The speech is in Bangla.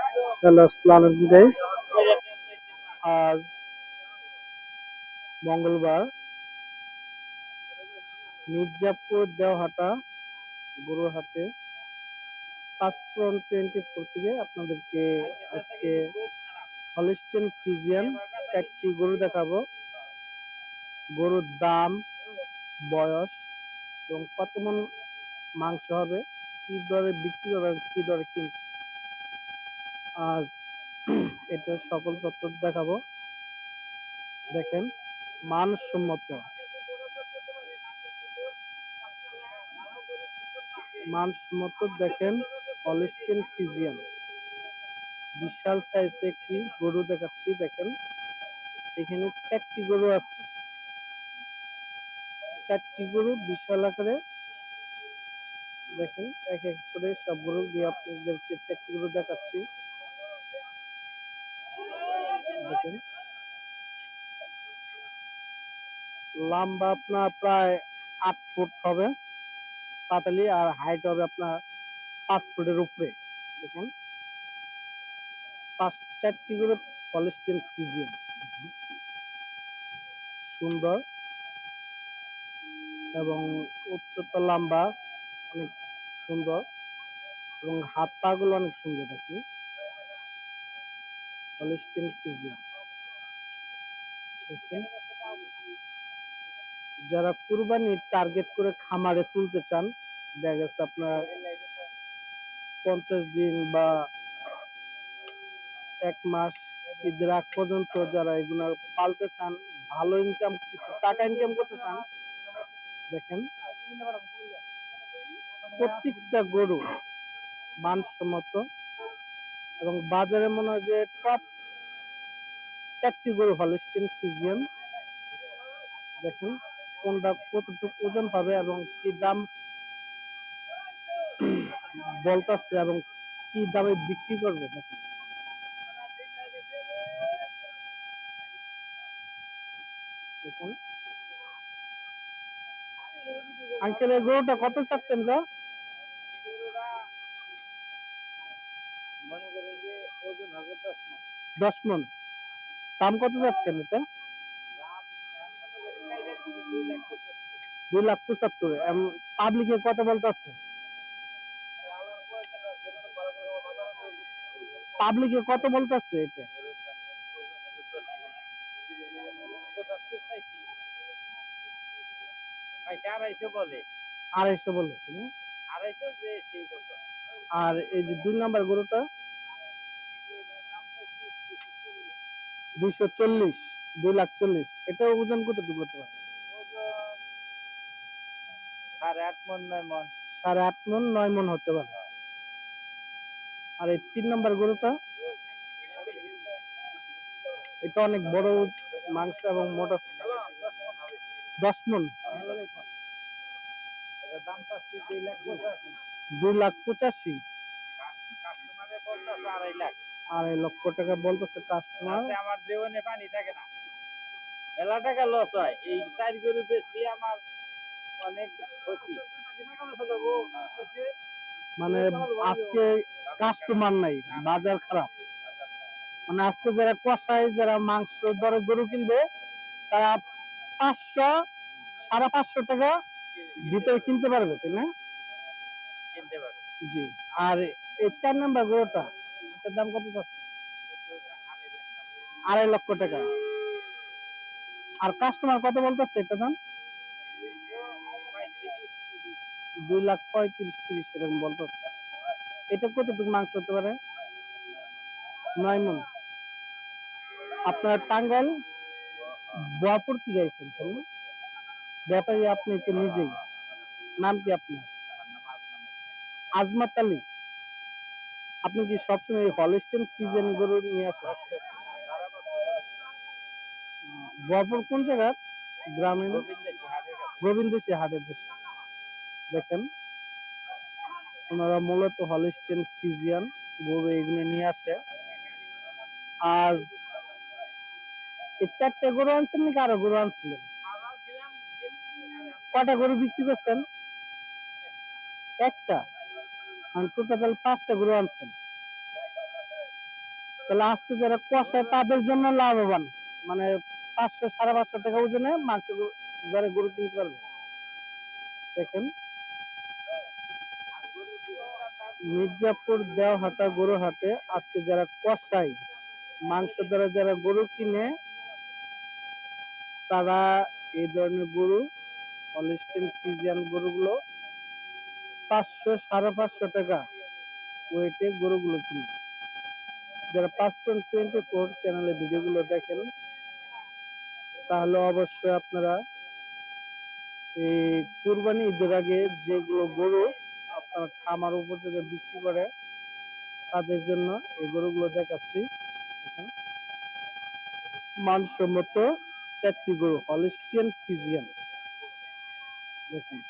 হ্যালো আসসালামু গাইস আজ মঙ্গলবার মির্জাপুর দেওহাটা গরুর হাটে পাঁচফ্রন টোয়েন্টি ফোর থেকে আপনাদেরকে আজকে হলিস্টেন ফিজিয়ান চারটি গরু দেখাবো। গরুর দাম, বয়স এবং কত মন মাংস হবে, কি দরে বিক্রি হবে কি দরে কিনবে আজ এটা সকল তথ্য দেখাবো। দেখেন, মানসম্মত। মানসম্মত দেখেন হলিস্টিন ফিজিয়ান বিশাল সাইজ একটি গরু দেখাচ্ছি, দেখেন। এখানে চারটি গরু আছে। চারটি গরু বিশাল আকারে। দেখেন, এক এক করে সব গরু দিয়ে আপনাদেরকে চারটি গরু দেখাচ্ছি। দেখেন লম্বা আপনার প্রায় আট ফুট হবে পাতালি আর হাইট হবে আপনার পাঁচ ফুটের উপরে, দেখুন। পাঁচ, চারটি করে পলিস্টিন ফিজিয়ান সুন্দর। এবং উচ্চতা লম্বা, অনেক সুন্দর। এবং হাত পা গুলো অনেক সুন্দর দেখি যারা কুরবানির টার্গেট করে খামারে তুলতে চান, দেখা গেছে আপনার পঞ্চাশ দিন বা এক মাস ঈদের আগ পর্যন্ত যারা এগুলো পালতে চান, ভালো ইনকাম টাকা ইনকাম করতে চান, দেখেন, প্রত্যেকটা গরু মানসম্মত এবং বাজারে মনে হয় যে টপ চারটি গরু হলিস্টিন ফিজিয়ান। দেখেন কোনটা কতটুকু ওজন পাবে এবং কি দাম বলতেছে এবং কি দামে বিক্রি করবে। দেখেন। আঙ্কেল, এই গরুটা কত চাচ্ছেন গো দশ মন। দাম কত যাচ্ছেন এটা দুই লাখ পঁচাত্তর। পাবলিকে কত বলতে বলতেছে পাবলিকে কত বলতেছে এটা আড়াইশো বলে। আড়াইশো বলেছে না? আড়াইশো যে সেই আর এই যে দুই নাম্বার গরুটা? দুইশো চল্লিশ দুই লাখ চল্লিশ। এটা ওজন কতটুকু হতে পারে? সাড়ে আট মন নয় মন। সাড়ে আট মন নয় মন হতে পারে। আর এই তিন নাম্বার গরুটা? এটা অনেক বড় মাংস এবং মোটা। দশ মন। দাম পাচ্ছি দুই লাখ পঁচাশি। দুই লাখ পঁচাশি। আড়াই লক্ষ টাকা বলতেছে কাস্টমার আমার জীবনে পানি থাকে না। মেলা টাকা লস হয়। এই চার গরু বেশি আমার অনেক ক্ষতি। মানে আজকে কাস্টমার নাই বাজার খারাপ। মানে আজকে যারা কষায় যারা মাংস দরে গরু কিনবে তারা পাঁচশো সাড়ে পাঁচশো টাকা ভিতরে কিনতে পারবে তাই না? পারবে। আর এই চার নাম্বার এটার দাম কত আড়াই লক্ষ টাকা। আর কাস্টমার কত এটা দাম? দুই লাখ পঁয়ত্রিশ তিরিশ এরকম এটা কতটুকু মাংস হতে পারে? নয় মন। আপনার টাঙ্গাইল বোয়াপুর কি গাইছেন ব্যাপারী আপনি তো নিজেই। নাম কি আপনার? আজমাত আলী আপনি কি সবসময় এই হলিস্টেন সিজন গরু নিয়ে আসেন? বোয়াপুর কোন জায়গা গ্রামীণ গোবিন্দাসী হাটের দেখেন, ওনারা মূলত হলিস্টেন ফিজিয়ান গরু এগুলো নিয়ে আসে। আর চারটে গরু আনছেন নাকি আরও গরু আনছিলেন? কটা গরু বিক্রি করছেন? একটা। টোটাল পাঁচটা গরু আনছেন তাহলে আজকে যারা কষায় তাদের জন্য লাভবান। মানে পাঁচশো, সাড়ে পাঁচশো টাকা ওজনে মাংস যারা গরু কিনতে পারবে। দেখেন। মির্জাপুর দেওহাটা গরু হাটে আজকে যারা কষাই মাংস দ্বারা যারা গরু কিনে, তারা এই ধরনের গরু হলিস্টিন ফ্রিজিয়ান গরুগুলো পাঁচশো, সাড়ে পাঁচশো টাকা ওয়েটে গরুগুলো কিনে। যারা পাঁচ পয়েন্ট টোয়েন্টি ফোর চ্যানেলে ভিডিওগুলো দেখেন, তাহলে অবশ্যই আপনারা এই কুরবানি ঈদের আগে যেগুলো গরু আপনার খামার উপযোগে বিক্রি করে, তাদের জন্য এই গরুগুলো দেখাচ্ছি। মানসম্মত চারটি গরু হলিস্টিয়ান ফিজিয়ান দেখুন।